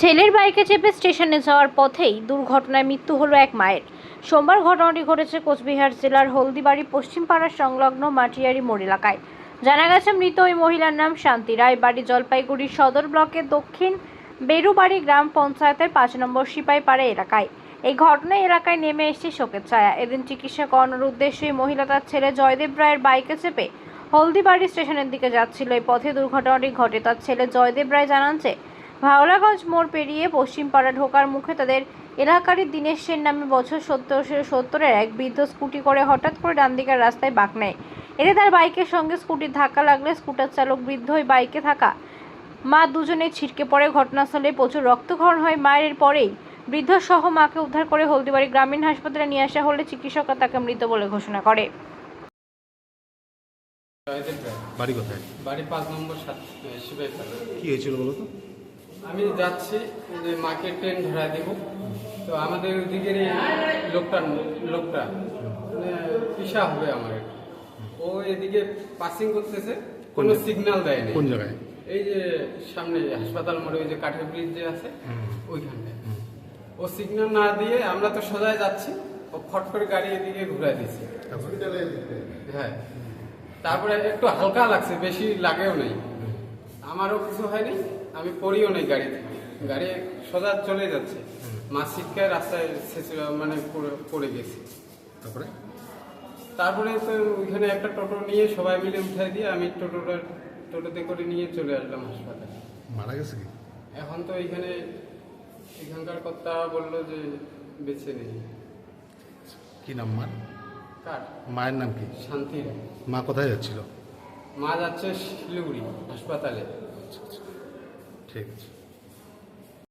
ছেলের বাইকে চেপে স্টেশনে যাওয়ার পথেই দুর্ঘটনায় মৃত্যু হলো এক মায়ের। সোমবার ঘটনাটি ঘটেছে কোচবিহার জেলার হলদিবাড়ি, পশ্চিমপাড়া সংলগ্ন মাটিয়ারি মোড় এলাকায়। জানা গেছে, মৃত ওই মহিলার নাম শান্তি রায়। বাড়ি জলপাইগুড়ি সদর ব্লকের দক্ষিণ বেরুবাড়ি গ্রাম পঞ্চায়েতের পাঁচ নম্বর সিপাইপাড়া এলাকায়। এই ঘটনায় এলাকায় নেমে এসেছে শোকের ছায়া। এদিন চিকিৎসা করানোর উদ্দেশ্যে মহিলা তার ছেলে জয়দেব রায়ের বাইকে চেপে হলদিবাড়ি স্টেশনের দিকে যাচ্ছিল। এই পথে দুর্ঘটনাটি ঘটে। তার ছেলে জয়দেব রায় জানান যে ভাওলাগঞ্জ মোড় পেরিয়ে পশ্চিমপাড়া ঢোকার মুখে তাদের এলাকারই দীনেশ সেন নামে বছর সত্তর সত্তরের এক বৃদ্ধ স্কুটি করে হঠাৎ করে ডান দিকের রাস্তায় বাঁক নেয়। এতে তার বাইকের সঙ্গে স্কুটির ধাক্কা লাগলে স্কুটার চালক বৃদ্ধ ওই বাইকে থাকা। মা দুজনে ছিটকে পড়ে। ঘটনাস্থলে প্রচুর রক্তক্ষরণ হয়। মায়ের পরেই বৃদ্ধ সহ মাকে উদ্ধার করে হলদিবাড়ি গ্রামীণ হাসপাতালে নিয়ে আসা হলে চিকিৎসকরা তাকে মৃত বলে ঘোষণা করে। বাড়ি কোথায়? বাড়ি পাঁচ নম্বর সাত কি হয়েছিল বলো তো আমি যাচ্ছি যে মাকে ট্রেন ধরা দেব। তো আমাদের ওদিকের এই লোকটা লোকটা মানে পিসা হবে আমার ও এদিকে পাসিং করতেছে কোনো সিগন্যাল দেয়নি কোন জায়গায়? এই যে সামনে হাসপাতাল মোড়ে ওই যে কাঠের ব্রিজ যে আছে ওইখানটায় ও সিগন্যাল না দিয়ে আমরা তো সোজায় যাচ্ছি ও ফট করে গাড়ি এদিকে ঘুরাই দিচ্ছে হ্যাঁ। তারপরে একটু হালকা লাগছে বেশি লাগেও নেই। আমারও কিছু হয়নি আমি পড়িও নেই গাড়ি থেকে গাড়ি সোজা চলে যাচ্ছে। মা সিটকায় রাস্তায় মানে পড়ে- পড়ে গেছি। তারপরে? তারপরে তো ওইখানে একটা টোটো নিয়ে সবাই মিলে উঠাই দিয়ে আমি টোটোটা টোটোতে করে নিয়ে চলে আসলাম হাসপাতালে। মারা গেছে কি? এখন তো এইখানে এখানকার কর্তা বলল যে বেছে নেই। কি নাম মার? কার? মায়ের নাম কি? শান্তি মা কোথায় যাচ্ছিল? মা যাচ্ছে শিলিগুড়ি হাসপাতালে। ঠিক আছে।